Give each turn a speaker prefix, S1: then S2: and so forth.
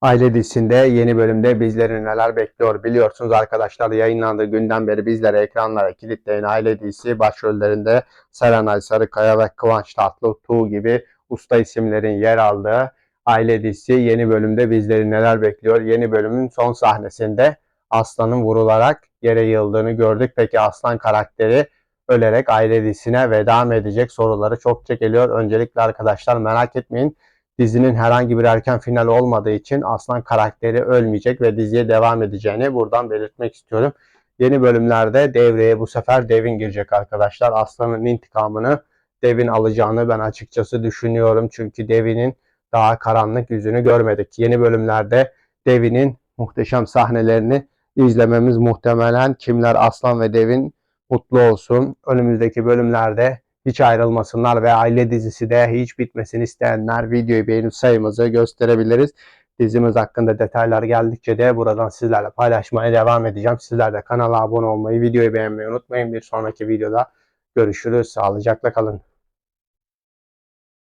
S1: Aile dizisinde yeni bölümde bizleri neler bekliyor biliyorsunuz arkadaşlar yayınlandığı günden beri bizlere ekranlara kilitleyen Aile dizisi başrollerinde Serenay Sarıkaya ve Kıvanç Tatlıtuğ gibi usta isimlerin yer aldığı Aile dizisi yeni bölümde bizleri neler bekliyor? Yeni bölümün son sahnesinde Aslan'ın vurularak yere yıldığını gördük. Peki Aslan karakteri ölerek aile dizisine veda edecek soruları çokça geliyor. Öncelikle arkadaşlar merak etmeyin dizinin herhangi bir erken finali olmadığı için Aslan karakteri ölmeyecek ve diziye devam edeceğini buradan belirtmek istiyorum. Yeni bölümlerde devreye bu sefer Devin girecek arkadaşlar. Aslan'ın intikamını Devin alacağını ben açıkçası düşünüyorum. Çünkü Devin'in daha karanlık yüzünü görmedik. Yeni bölümlerde Devin'in muhteşem sahnelerini izlememiz muhtemelen kimler Aslan ve Devin mutlu olsun. Önümüzdeki bölümlerde hiç ayrılmasınlar ve aile dizisi de hiç bitmesini isteyenler videoyu beğenip sayımızı gösterebiliriz. Dizimiz hakkında detaylar geldikçe de buradan sizlerle paylaşmaya devam edeceğim. Sizler de kanala abone olmayı, videoyu beğenmeyi unutmayın. Bir sonraki videoda görüşürüz. Sağlıcakla kalın.